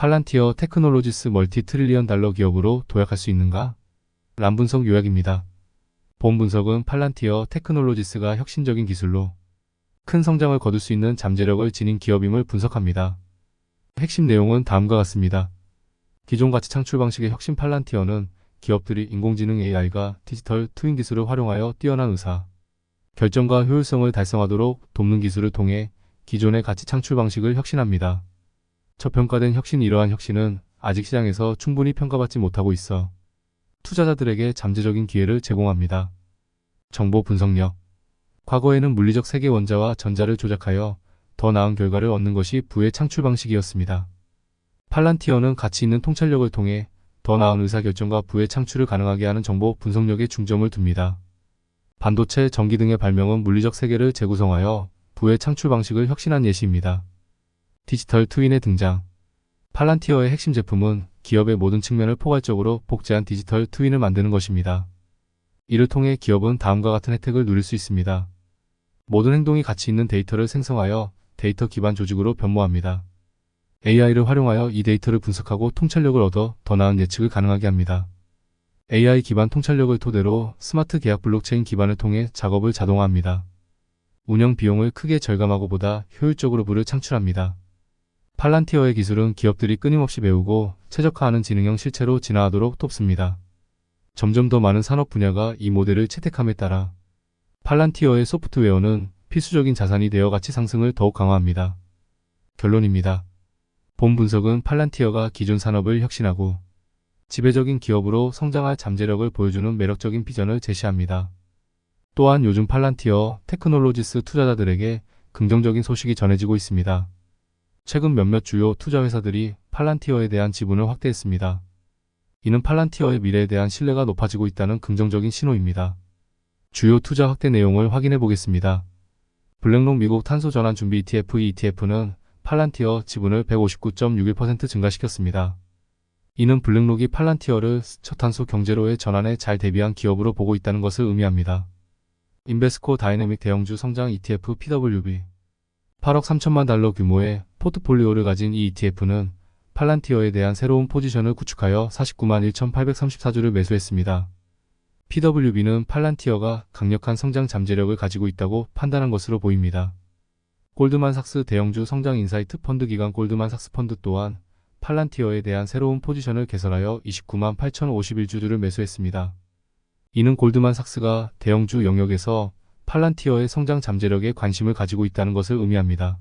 팔란티어 테크놀로지스 멀티 트릴리언 달러 기업으로 도약할 수 있는가? 란 분석 요약입니다. 본 분석은 팔란티어 테크놀로지스가 혁신적인 기술로 큰 성장을 거둘 수 있는 잠재력을 지닌 기업임을 분석합니다. 핵심 내용은 다음과 같습니다. 기존 가치 창출 방식의 혁신 팔란티어는 기업들이 인공지능 AI가 디지털 트윈 기술을 활용하여 뛰어난 의사, 결정과 효율성을 달성하도록 돕는 기술을 통해 기존의 가치 창출 방식을 혁신합니다. 저평가된 혁신 이러한 혁신은 아직 시장에서 충분히 평가받지 못하고 있어 투자자들에게 잠재적인 기회를 제공합니다. 정보 분석력 과거에는 물리적 세계 원자와 전자를 조작하여 더 나은 결과를 얻는 것이 부의 창출 방식이었습니다. 팔란티어는 가치 있는 통찰력을 통해 더 나은 의사결정과 부의 창출을 가능하게 하는 정보 분석력에 중점을 둡니다. 반도체, 전기 등의 발명은 물리적 세계를 재구성하여 부의 창출 방식을 혁신한 예시입니다. 디지털 트윈의 등장 팔란티어의 핵심 제품은 기업의 모든 측면을 포괄적으로 복제한 디지털 트윈을 만드는 것입니다. 이를 통해 기업은 다음과 같은 혜택을 누릴 수 있습니다. 모든 행동이 가치 있는 데이터를 생성하여 데이터 기반 조직으로 변모합니다. AI를 활용하여 이 데이터를 분석하고 통찰력을 얻어 더 나은 예측을 가능하게 합니다. AI 기반 통찰력을 토대로 스마트 계약 블록체인 기반을 통해 작업을 자동화합니다. 운영 비용을 크게 절감하고 보다 효율적으로 부를 창출합니다. 팔란티어의 기술은 기업들이 끊임없이 배우고 최적화하는 지능형 실체로 진화하도록 돕습니다. 점점 더 많은 산업 분야가 이 모델을 채택함에 따라 팔란티어의 소프트웨어는 필수적인 자산이 되어 가치 상승을 더욱 강화합니다. 결론입니다. 본 분석은 팔란티어가 기존 산업을 혁신하고 지배적인 기업으로 성장할 잠재력을 보여주는 매력적인 비전을 제시합니다. 또한 요즘 팔란티어 테크놀로지스 투자자들에게 긍정적인 소식이 전해지고 있습니다. 최근 몇몇 주요 투자 회사들이 팔란티어에 대한 지분을 확대했습니다. 이는 팔란티어의 미래에 대한 신뢰가 높아지고 있다는 긍정적인 신호입니다. 주요 투자 확대 내용을 확인해 보겠습니다. 블랙록 미국 탄소 전환 준비 ETF 이 ETF는 팔란티어 지분을 159.61% 증가시켰습니다. 이는 블랙록이 팔란티어를 저탄소 경제로의 전환에 잘 대비한 기업으로 보고 있다는 것을 의미합니다. 인베스코 다이내믹 대형주 성장 ETF PWB 8억 3천만 달러 규모의 포트폴리오를 가진 이 ETF는 팔란티어에 대한 새로운 포지션을 구축하여 49만 1,834주를 매수했습니다. PWB는 팔란티어가 강력한 성장 잠재력을 가지고 있다고 판단한 것으로 보입니다. 골드만삭스 대형주 성장 인사이트 펀드 기관 골드만삭스 펀드 또한 팔란티어에 대한 새로운 포지션을 개설하여 29만 8,051주를 매수했습니다. 이는 골드만삭스가 대형주 영역에서 팔란티어의 성장 잠재력에 관심을 가지고 있다는 것을 의미합니다.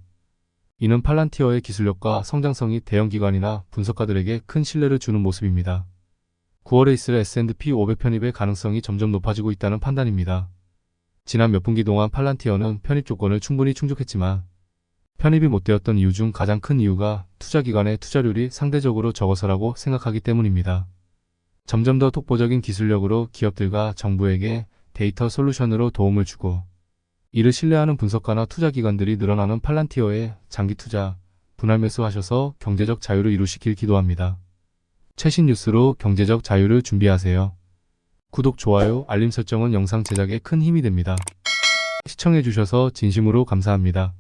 이는 팔란티어의 기술력과 성장성이 대형 기관이나 분석가들에게 큰 신뢰를 주는 모습입니다. 9월에 있을 S&P 500 편입의 가능성이 점점 높아지고 있다는 판단입니다. 지난 몇 분기 동안 팔란티어는 편입 조건을 충분히 충족했지만 편입이 못 되었던 이유 중 가장 큰 이유가 투자기관의 투자률이 상대적으로 적어서라고 생각하기 때문입니다. 점점 더 독보적인 기술력으로 기업들과 정부에게 데이터 솔루션으로 도움을 주고 이를 신뢰하는 분석가나 투자기관들이 늘어나는 팔란티어에 장기 투자, 분할 매수하셔서 경제적 자유를 이루시길 기도합니다. 최신 뉴스로 경제적 자유를 준비하세요. 구독, 좋아요, 알림 설정은 영상 제작에 큰 힘이 됩니다. 시청해주셔서 진심으로 감사합니다.